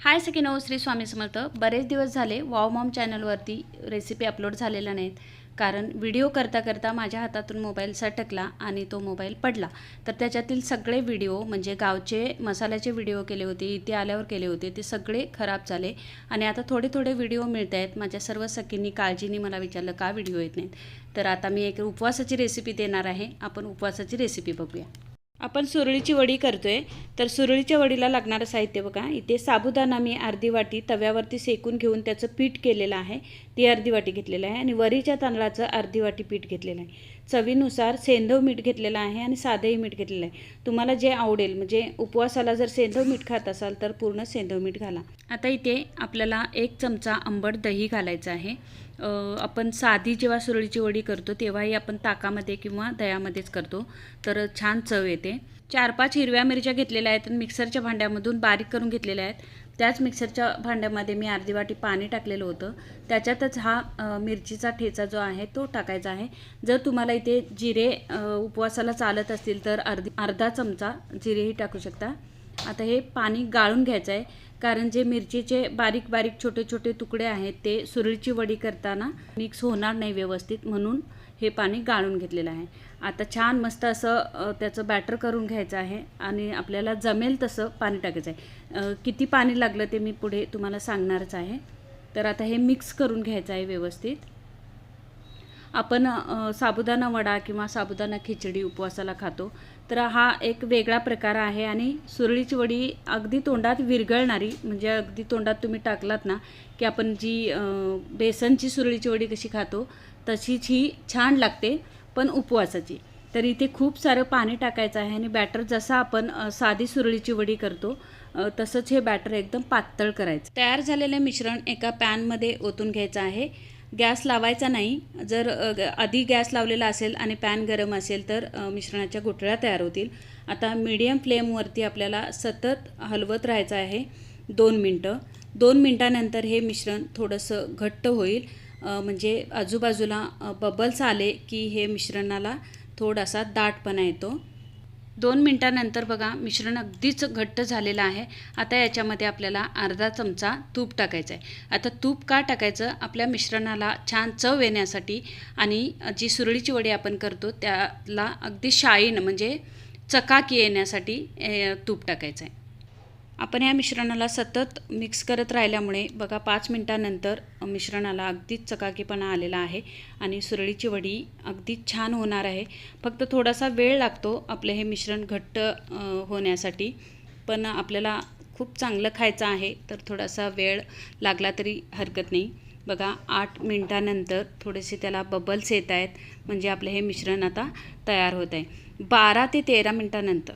हाय सकिनो श्री स्वामी समर्थ. बरेच दिवस झाले वाव मॉम चॅनलवरती रेसिपी अपलोड झालेल्या नाहीत. कारण व्हिडिओ करता करता माझ्या हातातून मोबाईल सटकला आणि तो मोबाईल पडला. तर त्याच्यातील सगळे व्हिडिओ म्हणजे गावचे मसाल्याचे व्हिडिओ केले होते इथे आल्यावर केले होते ते सगळे खराब झाले. आणि आता थोडे थोडे व्हिडिओ मिळत आहेत. माझ्या सर्व सखींनी काळजीने मला विचारलं का व्हिडिओ येत नाहीत? तर आता मी एक उपवासाची रेसिपी देणार आहे. आपण उपवासाची रेसिपी बघूया. आपण सुरळीची वडी करतोय तर सुरळीच्या वडीला लागणारं साहित्य बघा. इथे साबुदाणा मी अर्धी वाटी तव्यावरती सेकून घेऊन त्याचं पीठ केलेलं आहे. ती अर्धी वाटी घेतलेलं आहे आणि वरीच्या तांदळाचं अर्धी वाटी पीठ घेतलेलं आहे. चवीनुसार सेंधव मीठ घेतलेलं आहे आणि साधंही मीठ घेतलेलं आहे. तुम्हाला जे आवडेल म्हणजे उपवासाला जर सेंधव मीठ खात असाल तर पूर्ण सेंधव मीठ घाला. आता इथे आपल्याला एक चमचा आंबट दही घालायचं आहे. आपण साधी जेव्हा सुरळीची वडी करतो तेव्हाही आपण ताकामध्ये किंवा दह्यामध्येच करतो. तर छान चव येते. चार पाच हिरव्या मिरच्या घेतलेल्या आहेत मिक्सरच्या भांड्यामधून बारीक करून घेतलेल्या आहेत. त्याच मिक्सरच्या भांड्यामध्ये मी अर्धी वाटी पाणी टाकलेलं होतं. त्याच्यातच हा मिरचीचा ठेचा जो आहे तो टाकायचा आहे. जर तुम्हाला इथे जिरे उपवासाला चालत असतील तर अर्धी अर्धा चमचा जिरेही टाकू शकता. आता हे पाणी गाळून घ्यायचं आहे. कारण जे मिरचीचे बारीक बारीक छोटे छोटे तुकडे आहेत ते सुरळीची वडी करताना मिक्स होणार नाही व्यवस्थित म्हणून हे पाणी गाळून घेतलेलं आहे. आता छान मस्त असं त्याचं बॅटर करून घ्यायचं आहे आणि आपल्याला जमेल तसं पाणी टाकायचं आहे. किती पाणी लागलं ते मी पुढे तुम्हाला सांगणारच आहे. तर आता हे मिक्स करून घ्यायचं आहे व्यवस्थित. आपण साबुदाणा वडा किंवा साबुदाणा खिचडी उपवासाला खातो. तर हा एक वेगळा प्रकार आहे आणि सुरळीची वडी अगदी तोंडात विरघळणारी म्हणजे अगदी तोंडात तुम्ही टाकलात ना की आपण जी बेसनची सुरळीची वडी कशी खातो तशीच ही छान लागते पण उपवासाची. तर इथे खूप सारं पाणी टाकायचं आहे आणि बॅटर जसं आपण साधी सुरळीची वडी करतो तसंच हे बॅटर एकदम पातळ करायचं. तयार झालेलं मिश्रण एका पॅनमध्ये ओतून घ्यायचं आहे. गॅस लावायचा नाही. जर ग- आधी गॅस लावलेला असेल आणि पॅन गरम असेल तर मिश्रणाच्या गुठळ्या तयार होतील. आता मीडियम फ्लेमवरती आपल्याला सतत हलवत राहायचं आहे दोन मिनटं. दोन मिनटानंतर हे मिश्रण थोडंसं घट्ट होईल. म्हणजे आजूबाजूला बबल्स आले की हे मिश्रणाला थोडासा दाटपणा येतो. दोन मिनटानंतर बघा मिश्रण अगदीच घट्ट झालेलं आहे. आता याच्यामध्ये आपल्याला अर्धा चमचा तूप टाकायचं आहे आता तूप का टाकायचं? आपल्या मिश्रणाला छान चव येण्यासाठी आणि जी सुरळीची वडी आपण करतो त्याला अगदी शाईन म्हणजे चकाकी येण्यासाठी तूप टाकायचं आहे आपण या मिश्रणाला सतत मिक्स करत राहिल्यामुळे बघा पाच मिनटानंतर मिश्रणाला अगदीच चकाकीपणा आलेला आहे आणि सुरळीची वडी अगदीच छान होणार आहे. फक्त थोडासा वेळ लागतो आपले हे मिश्रण घट्ट होण्यासाठी. पण आपल्याला खूप चांगलं खायचं आहे तर थोडासा वेळ लागला तरी हरकत नाही. बघा आठ मिनटानंतर थोडेसे त्याला बबल्स येत आहेत म्हणजे आपलं हे मिश्रण आता तयार होत आहे. बारा ते तेरा मिनटानंतर.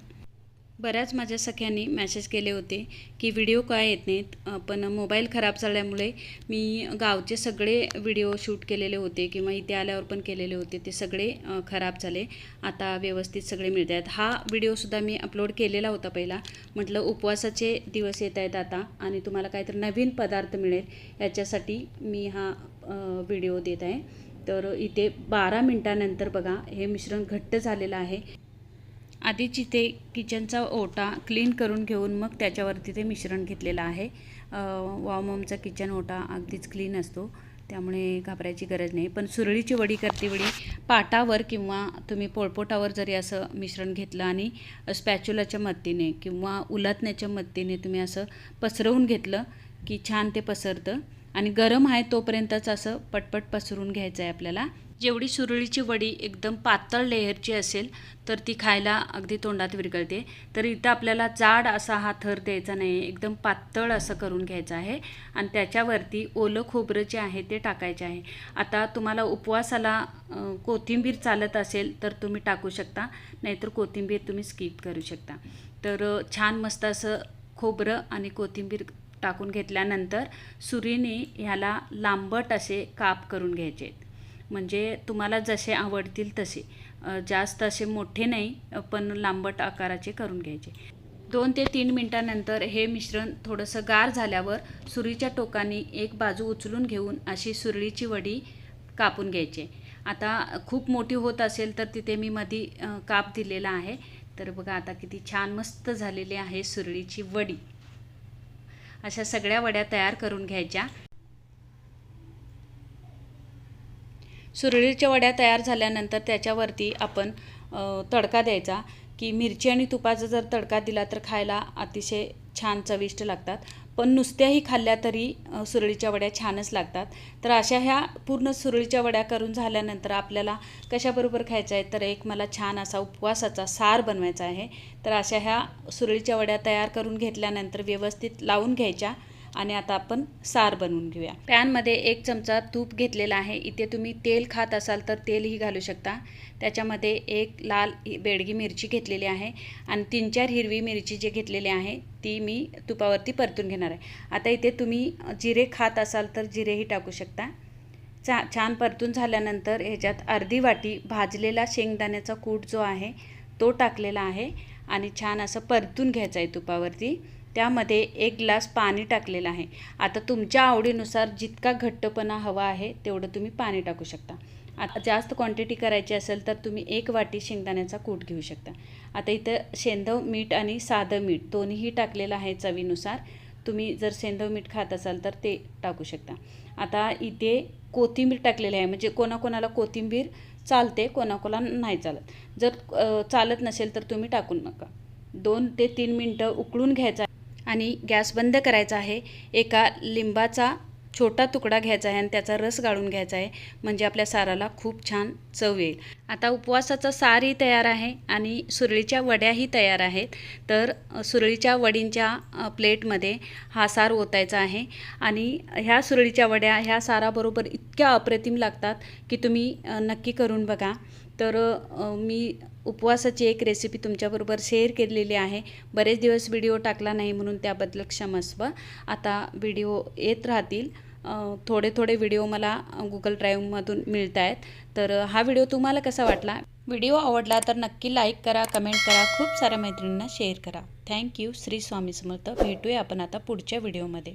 बऱ्याच माझ्या सख्यांनी मॅसेज केले होते की व्हिडिओ काय येत नाहीत. पण मोबाईल खराब झाल्यामुळे मी गावचे सगळे व्हिडिओ शूट केलेले होते किंवा इथे आल्यावर पण केलेले होते. ते सगळे खराब झाले. आता व्यवस्थित सगळे मिळत आहेत हा व्हिडिओसुद्धा मी अपलोड केलेला होता पहिला. म्हटलं उपवासाचे दिवस येत आहेत आता आणि तुम्हाला काहीतरी नवीन पदार्थ मिळेल. याच्यासाठी मी हा व्हिडिओ देत आहे. तर इथे बारा मिनटानंतर बघा हे मिश्रण घट्ट झालेलं आहे. आधी जिथे किचनचा ओटा क्लीन करून घेऊन मग त्याच्यावरती ते मिश्रण घेतलेलं आहे. वामोमचा किचन ओटा अगदीच क्लीन असतो. त्यामुळे घाबरायची गरज नाही. पण सुरळीची वडी करते वेळी पाटावर किंवा तुम्ही पोळपोटावर जरी असं मिश्रण घेतलं आणि स्पॅच्युलाच्या मदतीने किंवा उलटण्याच्या मदतीने तुम्ही असं पसरवून घेतलं की छान ते पसरतं. आणि गरम आहे तोपर्यंतच असं पटपट पसरून घ्यायचं आहे आपल्याला. जेवढी सुरळीची वडी एकदम पातळ लेअरची असेल तर ती खायला अगदी तोंडात विरघळते. तर इथं आपल्याला जाड असा हा थर द्यायचा नाही एकदम पातळ असं करून घ्यायचं आहे. आणि त्याच्यावरती ओलं खोबरं जे आहे ते टाकायचे आहे. आता तुम्हाला उपवासाला कोथिंबीर चालत असेल तर तुम्ही टाकू शकता. नाहीतर कोथिंबीर तुम्ही स्किप करू शकता. तर छान मस्त असं खोबरं आणि कोथिंबीर टाकून घेतल्यानंतर सुरीने ह्याला लांबट असे काप करून घ्यायचे आहेत. म्हणजे तुम्हाला जसे आवडतील तसे. जास्त असे मोठे नाही पण लांबट आकाराचे करून घ्यायचे. दोन ते तीन मिनटानंतर हे मिश्रण थोडंसं गार झाल्यावर सुरीच्या टोकाने एक बाजू उचलून घेऊन अशी सुरळीची वडी कापून घ्यायची. आता खूप मोठी होत असेल तर तिथे मी मधी काप दिलेला आहे. तर बघा आता किती छान मस्त झालेली आहे सुरळीची वडी. अशा सगळ्या वड्या तयार करून घ्यायच्या. सुरळीच्या वड्या तयार झाल्यानंतर त्याच्यावरती आपण तडका द्यायचा की मिरची आणि तुपाचा जर तडका दिला तर खायला अतिशय छान चविष्ट लागतात. पण नुसत्याही खाल्ल्या तरी सुरळीच्या वड्या छानच लागतात. तर अशा ह्या पूर्ण सुरळीच्या वड्या करून झाल्यानंतर आपल्याला कशाबरोबर खायचं आहे? तर एक मला छान असा उपवासाचा सार बनवायचा आहे. तर अशा ह्या सुरळीच्या वड्या तयार करून घेतल्यानंतर व्यवस्थित लावून घ्यायच्या. आणि आता आपण सार बनवून घेऊया. पॅनमध्ये एक चमचा तूप घेतलेला आहे. इथे तुम्ही तेल खात असाल तर तेलही घालू शकता. त्याच्यामध्ये एक लाल बेडगी मिरची घेतलेली आहे आणि तीन चार हिरवी मिरची जे घेतलेली आहे ती मी तुपावरती परतून घेणार आहे. आता इथे तुम्ही जिरे खात असाल तर जिरेही टाकू शकता. चा छान परतून झाल्यानंतर ह्याच्यात अर्धी वाटी भाजलेला शेंगदाण्याचा कूट जो आहे तो टाकलेला आहे आणि छान असं परतून घ्यायचं आहे तुपावरती. त्यामध्ये एक ग्लास पाणी टाकलेलं आहे. आता तुमच्या आवडीनुसार जितका घट्टपणा हवा आहे तेवढं तुम्ही पाणी टाकू शकता. आता जास्त क्वांटिटी करायची असेल तर तुम्ही एक वाटी शेंगदाण्याचा कूट घेऊ शकता. आता इथं शेंदव मीठ आणि साधं मीठ दोन्हीही टाकलेलं आहे चवीनुसार. तुम्ही जर सेंधव मीठ खात असाल तर ते टाकू शकता. आता इथे कोथिंबीर टाकलेली आहे. म्हणजे कोणाकोणाला कोथिंबीर चालते कोणाकोणाला नाही चालत. जर चालत नसेल तर तुम्ही टाकू नका. दोन ते तीन मिनटं उकळून घ्यायचा आणि गॅस बंद करायचा आहे. एका लिंबाचा छोटा तुकडा घ्यायचा आहे आणि त्याचा रस गाळून घ्यायचा आहे. म्हणजे आपल्या साराला खूप छान चव येईल. आता उपवासाचा सारही तयार आहे आणि सुरळीच्या वड्याही तयार आहेत. तर सुरळीच्या वडींच्या प्लेटमध्ये हा सार ओतायचा आहे. आणि ह्या सुरळीच्या वड्या ह्या साराबरोबर इतक्या अप्रतिम लागतात की तुम्ही नक्की करून बघा. तर मी उपवासाची एक रेसिपी तुमच्याबरोबर शेअर केलेली आहे. बरेच दिवस व्हिडिओ टाकला नाही म्हणून त्याबद्दल क्षमस्व आता व्हिडिओ येत राहतील. थोडे थोडे व्हिडिओ मला गुगल ड्राईव्हमधून मिळत आहेत. तर हा व्हिडिओ तुम्हाला कसा वाटला? व्हिडिओ आवडला तर नक्की लाईक करा कमेंट करा. खूप साऱ्या मैत्रिणींना शेअर करा. Thank you Shri Swami Samarth. भेटूया आपण आता पुढच्या व्हिडिओमध्ये